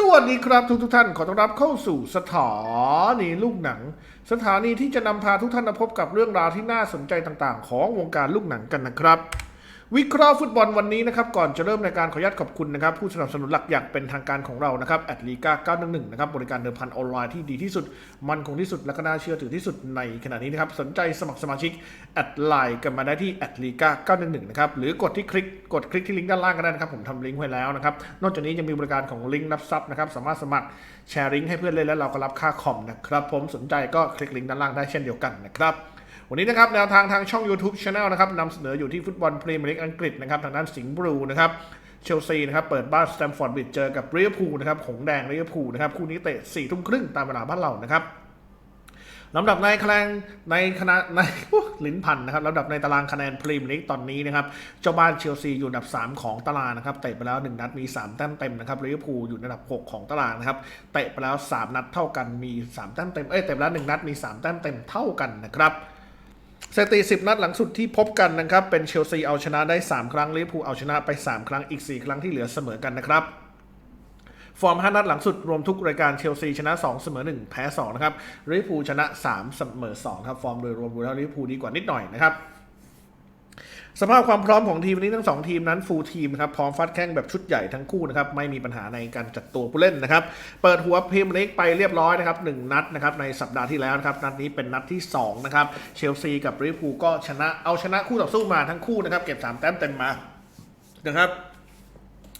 สวัสดีครับทุกทุกท่านขอต้อนรับเข้าสู่สถานีลูกหนัง สถานีที่จะนำพาทุกท่านมาพบกับเรื่องราวที่น่าสนใจต่างๆ ของวงการลูกหนังกันนะครับ วิเคราะห์ฟุตบอลวันนี้นะครับก่อนจะเริ่มในการขออนุญาตขอบคุณนะครับผู้สนับสนุนหลักอย่างเป็นทางการของเรานะครับแอดลีกา911นะครับบริการเดิมพันออนไลน์ที่ดีที่สุด มันคงที่สุดและก็น่าเชื่อถือที่สุดในขณะนี้นะครับสนใจสมัครสมาชิกแอดไลน์กันมาได้ที่แอดลีกา911นะครับหรือกดที่คลิกกดคลิกที่ลิงก์ด้านล่างก็ได้นะครับผมทำลิงก์ไว้แล้วนะครับนอกจากนี้ยังมีบริการของลิงก์รับทรัพย์นะครับสามารถสมัครแชร์ลิงก์ให้เพื่อนเล่นแล้วเราก็รับค่าคอมนะครับผมสนใจก็คลิกลิงก์ด้านล่างได้เช่นเดียวกันนะครับ วันนี้นะครับแนวทางทางช่อง YouTube Channel นะครับนำเสนออยู่ที่ฟุตบอลพรีเมียร์ลีกอังกฤษนะครับทางด้านสิงห์บลูนะครับเชลซีนะครับเปิดบ้านสแตมฟอร์ดบิดเจอกับเรียพูลนะครับหงแดงเรียพูลนะครับคู่นี้เตะ4ี่ทุ่มครึ่งตามเวลาบ้านเรานะครับลำดับในคะแนนในคณะในลิ้นพันนะครับลำดับในตารางคะแนนพรีเมียร์ลีกตอนนี้นะครับเจ้าบ้านเชลซีอยู่อันดับ 3 ของตารางนะครับเตะไปแล้ว 1 นัดมี 3 แต้มเต็มนะครับลิเวอร์พูลอยู่อันดับ 6 ของตารางนะครับเตะไปแล้ว 3 นัดเท่ากันมี 3 แต้มเต็มเอ้ยเตะไปแล้ว 1 นัดมี 3 แต้มเต็มเท่ากันนะครับ สถิติ10 นัดหลังสุดที่พบกันนะครับ เป็นเชลซีเอาชนะได้ 3 ครั้งลิเวอร์พูลเอาชนะไป 3 ครั้งอีก 4 ครั้งที่เหลือเสมอกันนะครับฟอร์ม 5 นัดหลังสุดรวมทุกรายการเชลซีชนะ 2 เสมอ 1 แพ้ 2 นะครับลิเวอร์พูลชนะ 3 เสมอ 2 ครับ ฟอร์มโดยรวมดูแล้วลิเวอร์พูลดีกว่านิดหน่อยนะครับ สภาพความพร้อมของทีมนี้ทั้งสองทีมนั้นฟูลทีมนะครับพร้อมฟัดแข้งแบบชุดใหญ่ทั้งคู่นะครับไม่มีปัญหาในการจัดตัวผู้เล่นนะครับ เปิดหัวพิมเมียร์ลีกไปเรียบร้อยนะครับหนึ่งนัดนะครับในสัปดาห์ที่แล้วนะครับนัดนี้เป็นนัดที่สองนะครับเชลซีกับลิเวอร์พูลก็ชนะเอาชนะคู่ต่อสู้มาทั้งคู่นะครับเก็บสามแต้มเต็มมานะครับ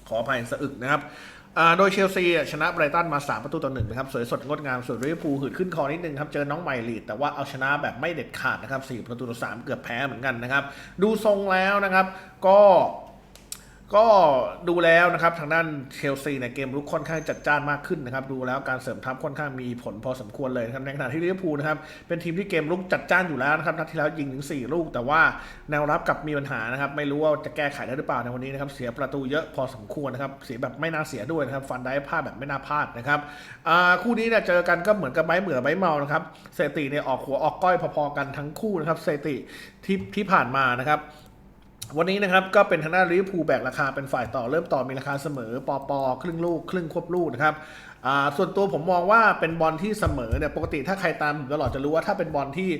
ขออภัยสะอึกนะครับโดยเชลซีชนะไบรตันมา 3 ประตูต่อหนึ่งนะครับ สวยสดงดงามส่วนลิเวอร์พูลหืดขึ้นคอนิดนึงครับ เจอน้องใหม่ลีด แต่ว่าเอาชนะแบบไม่เด็ดขาดนะครับ 4 ประตูต่อ3เกือบแพ้เหมือนกันนะครับ ดูทรงแล้วนะครับ ก็ ก็ดูแล้วนะครับทางด้านเชลซีในยเกมรุกค่อนข้างจัดจ้านมากขึ้นนะครับดูแล้วการเสริมทัพค่อนข้างมีผลพอสมควรเลยนะครับในขณะที่ลิเวอร์พูลนะครับเป็นทีมที่เกมรุกจัดจ้านอยู่แล้วนะครับนัดที่แล้วยิงถึง 4 ลูก แต่ว่าแนวรับกลับมีปัญหานะครับไม่รู้ว่าจะแก้ไขได้หรือเปล่าในวันนี้นะครับเสียประตูเยอะพอสมควรนะครับเสียแบบไม่น่าเสียด้วยนะครับฟันได้พลาดแบบไม่น่าพลาดนะครับคู่นี้เนี่ยเจอกันก็เหมือนกับไม้เหมือไม้เมานะครับสถิติเนี่ยออกหัวออกก้อยพอๆกันทั้งคู่นะครับสถิติที่ที่ผ่านมานะครับ วันนี้นะครับก็เป็นทางด้านลิเวอร์พูลแบกราคาเป็นฝ่ายต่อเริ่มต่อมีราคาเสมอปอปอครึ่งลูก ครึ่งควบลูกนะครับส่วนตัวผมมองว่าเป็นบอลที่เสมอเนี่ยปกติถ้าใครตามตลอดจะรู้ว่าถ้าเป็นบอลที่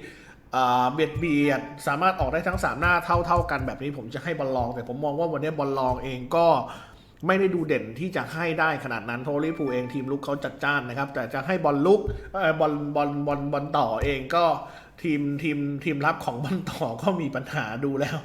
เบียดเบียดสามารถออกได้ทั้ง 3 หน้าเท่าเท่ากันแบบนี้ผมจะให้บอลลอง แต่ผมมองว่าวันนี้บอลลองเองก็ไม่ได้ดูเด่นที่จะให้ได้ขนาดนั้นเพราะลิเวอร์พูลเองทีมลุกเขาจัดจ้านนะครับ แต่จะให้บอลลุกบอลบอลบอลบอลต่อเองก็ ทีมทีมทีมรับของบอลต่อก็มีปัญหาดูแล้ว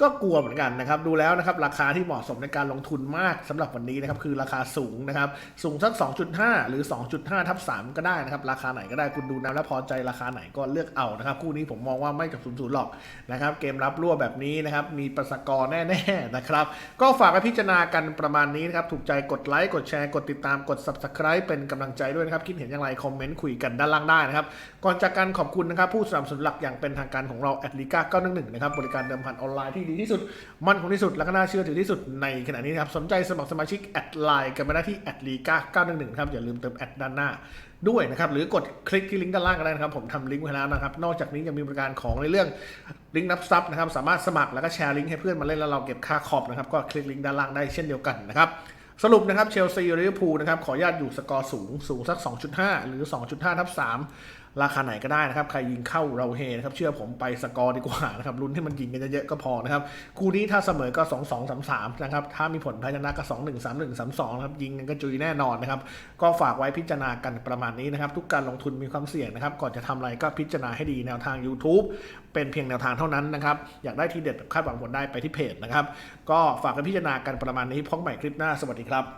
ก็กลัวเหมือนกันนะครับ ดูแล้วนะครับ ราคาที่เหมาะสมในการลงทุนมากสำหรับวันนี้นะครับ คือราคาสูงนะครับ สูงสัก 2.5 หรือ 2.5 ทับ 3 ก็ได้นะครับ ราคาไหนก็ได้คุณดูนะแล้วพอใจราคาไหนก็เลือกเอานะครับ คู่นี้ผมมองว่าไม่กับศูนย์ศูนย์หรอกนะครับ เกมรับรั่วแบบนี้นะครับ มีประสกรแน่ๆนะครับ ก็ฝากไปพิจารณากันประมาณนี้นะครับถูกใจกดไลค์กดแชร์กดติดตามกด subscribe เป็นกำลังใจด้วยนะครับคิดเห็นอย่างไรคอมเมนต์คุยกันด้านล่างได้นะครับก่อนจากการขอบคุณนะครับผู้นับสนุนหลักอย่างเป็นทางการของเราแอดลิก้า911นะครับบริการเดิมพันออนไลน์ที่ดีที่สุด มั่นคงที่สุด และก็น่าเชื่อถือที่สุดในขณะนี้นะครับสนใจสมัครสมาชิกแอดไลน์กันมาได้ที่แอดลีก้า911ครับอย่าลืมเติมแอดด้านหน้าด้วยนะครับหรือกดคลิกที่ลิงก์ด้านล่างก็ได้นะครับผมทำลิงก์ไว้แล้วนะครับนอกจากนี้ยังมีบริการของในเรื่องลิงก์นับซับนะครับสามารถสมัครแล้วก็แชร์ลิงก์ให้เพื่อนมาเล่นแล้วเราเก็บค่าคอมนะครับก็คลิกลิงก์ด้านล่างได้เช่นเดียวกันนะครับสรุปนะครับเชลซีลิเวอร์พูลนะครับขอญาตอยู่สกอร์สูงสูงสัก 2.5 หรือ 2.5 ทับ 3 ราคาไหนก็ได้นะครับ ใครยิงเข้าเราเฮนะครับ เชื่อผมไปสกอร์ดีกว่านะครับลุ้นให้มันยิงกันเยอะๆก็พอนะครับ คู่นี้ถ้าเสมอก็ 2 2 3 3นะครับ ถ้ามีผลแพ้ชนะก็ 2 1 3 1 3 2นะครับยิงกันก็จุยแน่นอนนะครับ ก็ฝากไว้พิจารณากันประมาณนี้นะครับ ทุกการลงทุนมีความเสี่ยงนะครับ ก่อนจะทำอะไรก็พิจารณาให้ดีแนวทาง YouTube เป็นเพียงแนวทางเท่านั้นนะครับ อยากได้ทีเด็ดแบบคาดหวังผลได้ไปที่เพจนะครับ ก็ฝากกันพิจารณากันประมาณนี้พบกันใหม่คลิปหน้า สวัสดีครับ